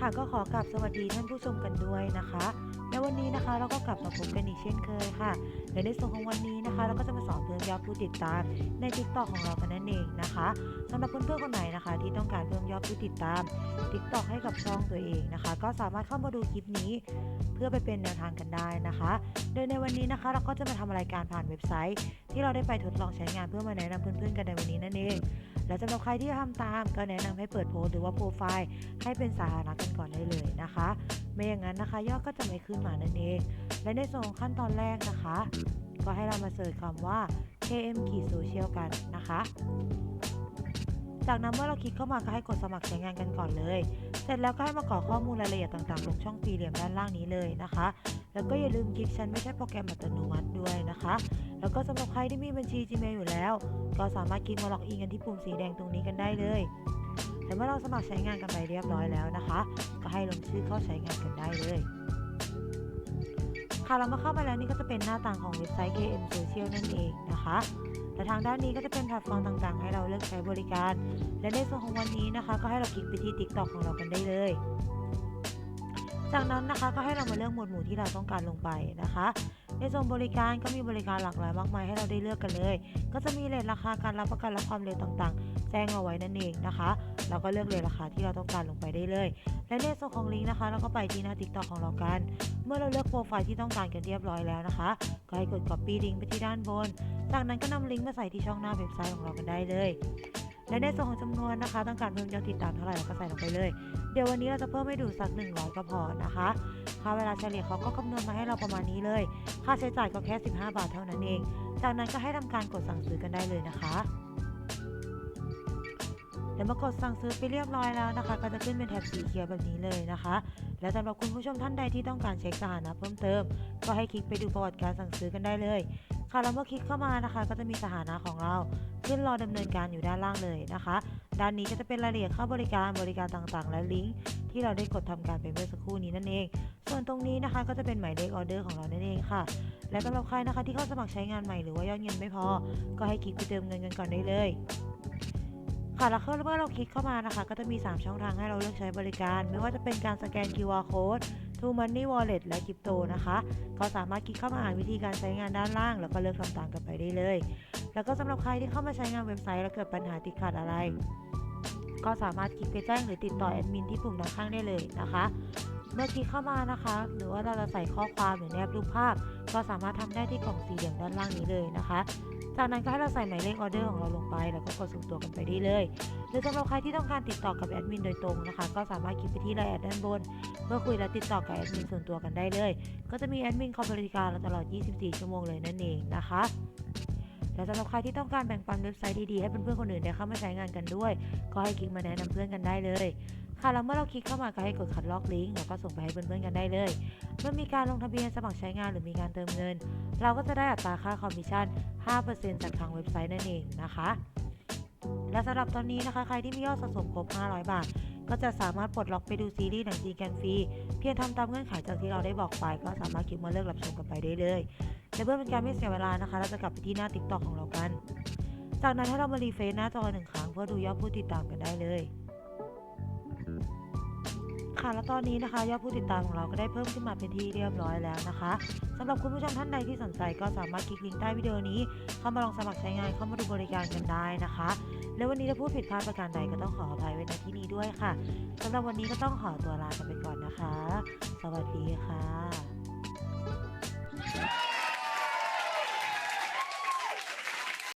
ค่ะก็ขอกลับสวัสดีท่านผู้ชมกันด้วยนะคะในวันนี้นะคะเราก็กลับมาพบกันอีกเช่นเคยค่ะและในส่วนของวันนี้นะคะ เราก็จะมาสอนเพิ่มยอดผู้ติดตามใน t ิ k t o k ของเรากันนั่นเองนะคะสำหรับเพื่อนๆคนไหนนะคะ ที่ต้องการเพิ่มยอดผู้ติดตาม t ิ k t o k ให้กับช่องตัวเองนะคะ ก็สามารถเข้ามาดูคลิปนี้ เพื่อไปเป็นแนวทางกันได้นะคะ โดยในวันนี้นะคะ เราก็จะมาทำรายการผ่านเว็บไซต์ ที่เราได้ไปทดลองใช้งานเพื่อมาแนะนำเพื่อนๆกันในวันนี้นั่นเอง และสำหรับใครที่ทำตามก็แนะนำให้เปิดโพสหรือว่าโปรไฟล์ให้เป็นสาธารณะกันก่อนได้เลยนะคะ ไม่อย่างนั้นนะคะยอดก็จะไม่ขึ้นมานั่นเอง และในส่วนของขั้นตอนแรกนะคะ ก็ให้เรามาเสิร์ชคำว่า KM ขีดโซเชียลกันนะคะ จากนั้นเมื่อเราคลิกเข้ามาก็ให้กดสมัครใช้งานกันก่อนเลย เสร็จแล้วก็ให้มากรอกข้อมูลรายละเอียดต่างๆ ลงช่องสี่เหลี่ยมด้านล่างนี้เลยนะคะ แล้วก็อย่าลืมคลิกฉันไม่ใช่โปรแกรมอัตโนมัติด้วยนะคะ แล้วก็สำหรับใครที่มีบัญชี Gmail อยู่แล้ว ก็สามารถคลิกมาล็อกอินกันที่ปุ่มสีแดงตรงนี้กันได้เลยแต่เมื่อเราสมัครใช้งานกันไปเรียบร้อยแล้วนะคะ ก็ให้ลงชื่อเข้าใช้งานกันได้เลยค่ะเรามาเข้ามาแล้วนี่ก็จะเป็นหน้าต่างของเว็บไซต์ KM Social นั่นเองนะคะ และทางด้านนี้ก็จะเป็นแพลตฟอร์มต่างๆ ให้เราเลือกใช้บริการ และในส่วนของวันนี้นะคะ ก็ให้เราคลิกไปที่ TikTok ของเรากันได้เลย จากนั้นนะคะก็ให้เรามาเลือกหมวดหมู่ที่เราต้องการลงไปนะคะในส่วนบริการก็มีบริการหลากหลายมากมายให้เราได้เลือกกันเลย ก็จะมีเลทราคาการรับประกันและความเร็วต่างๆ แจ้งเอาไว้นั่นเองนะคะ เราก็เลือกเรทราคาที่เราต้องการลงไปได้เลย และในส่วนของลิงก์นะคะ เราก็ไปที่หน้า TikTok ของเรากัน เมื่อเราเลือกโปรไฟล์ที่ต้องการกันเรียบร้อยแล้วนะคะ ก็ให้กด copy ลิงก์ไปที่ด้านบน จากนั้นก็นำลิงก์มาใส่ที่ช่องหน้าเว็บไซต์ของเรากันได้เลยและในส่วนของจำนวนนะคะ ต้องการเพิ่มยอดติดตามเท่าไหร่เราก็ใส่ลงไปเลย เดี๋ยววันนี้เราจะเพิ่มให้ดูสัก 100 ก็พอนะคะค่าเวลาเฉลี่ยเขาก็คำนวณมาให้เราประมาณนี้เลย ค่าใช้จ่ายก็แค่ 15 บาทเท่านั้นเอง จากนั้นก็ให้ทำการกดสั่งซื้อกันได้เลยนะคะ ดี๋ยวมากดสั่งซื้อไปเรียบร้อยแล้วนะคะ ก็จะขึ้นเป็นแถบสีเขียวแบบนี้เลยนะคะ และสำหรับคุณผู้ชมท่านใดที่ต้องการเช็คสถานะเพิ่มเติม ก็ให้คลิกไปดูประวัติการสั่งซื้อกันได้เลย ค่ะแล้วเมื่อคลิกเข้ามานะคะ ก็จะมีสถานะของเราขึ้นรอดำเนินการอยู่ด้านล่างเลยนะคะ ด้านนี้ก็จะเป็นรายละเอียดค่าบริการบริการต่างๆ และลิงก์ที่เราได้กดทำการไปเมื่อสักครู่นี้นั่นเอง ส่วนตรงนี้นะคะก็จะเป็นหมายเลขออเดอร์ของเรานั่นเองค่ะ และสำหรับใครนะคะที่เข้าสมัครใช้งานใหม่หรือว่ายอดเงินไม่พอ ก็ให้คลิกไปเติมเงินกันก่อนได้เลย ค่ะแล้วเมื่อเราคลิกเข้ามานะคะ ก็จะมี 3 ช่องทางให้เราเลือกใช้บริการ ไม่ว่าจะเป็นการสแกน QR code True Money Wallet และคริปโตนะคะ ก็สามารถคลิกเข้ามาอ่านวิธีการใช้งานด้านล่าง แล้วก็เลือกทำตามกันไปได้เลย แล้วก็สำหรับใครที่เข้ามาใช้งานเว็บไซต์แล้วเกิดปัญหาติดขัดอะไร ก็สามารถคลิกไปแจ้งหรือติดต่อแอดมินที่ปุ่มด้านข้างได้เลยนะคะ เมื่อคลิกเข้ามานะคะ หรือว่าเราจะใส่ข้อความหรือแนบรูปภาพ ก็สามารถทำได้ที่กล่องสี่เหลี่ยมด้านล่างนี้เลยนะคะ จากนั้นก็ให้เราใส่หมายเลขออเดอร์ของเราลงไป แล้วก็กดส่งตัวกันไปได้เลย หรือสำหรับใครที่ต้องการติดต่อกับแอดมินโดยตรงนะคะ ก็สามารถคลิกไปที่ไลน์แอดด้านบน เพื่อคุยและติดต่อกับแอดมินส่วนตัวกันได้เลย ก็จะมีแอดมินคอยบริการเราตลอด 24 ชั่วโมงเลยนั่นเองนะคะและสำหรับใครที่ต้องการแบ่งปันเว็บไซต์ดีๆ ให้เพื่อนๆคนอื่นได้เข้ามาใช้งานกันด้วย ก็ให้คลิกมาแนะนำเพื่อนกันได้เลย ค่ะแล้วเมื่อเราคลิกเข้ามาก็ให้กดคัดลอกลิงก์แล้วก็ส่งไปให้เพื่อนๆกันได้เลยเมื่อมีการลงทะเบียนสมัครใช้งานหรือมีการเติมเงิน เราก็จะได้อัตราค่าคอมมิชชั่น 5%จากทางเว็บไซต์นั่นเองนะคะ และสำหรับตอนนี้นะคะ ใครที่มียอดสะสมครบ 500 บาท ก็จะสามารถปลดล็อกไปดูซีรีส์หนังจีนกันฟรี เพียงทำตามเงื่อนไขจากที่เราได้บอกไป ก็สามารถคลิกมาเลือกรับชมกันไปได้เลยและเพื่อเป็นการไม่เสียเวลานะคะ เราจะกลับไปที่หน้า TikTok ของเรากัน จากนั้นให้เรามารีเฟรชหน้าจอหนึ่งครั้งเพื่อดูยอดผู้ติดตามกันได้เลย ค่ะ แล้วตอนนี้นะคะยอดผู้ติดตามของเราก็ได้เพิ่มขึ้นมาเป็นที่เรียบร้อยแล้วนะคะสำหรับคุณผู้ชมท่านใดที่สนใจก็สามารถคลิกลิงก์ใต้วิดีโอนี้ เข้ามาลองสมัครใช้งานเข้ามาดูบริการกันได้นะคะ แล้ววันนี้ถ้าพูดผิดพลาดประการใดก็ต้องขออภัยไว้ในที่นี้ด้วยค่ะสำหรับวันนี้ก็ต้องขอตัวลากันไปก่อนนะคะ สวัสดีค่ะ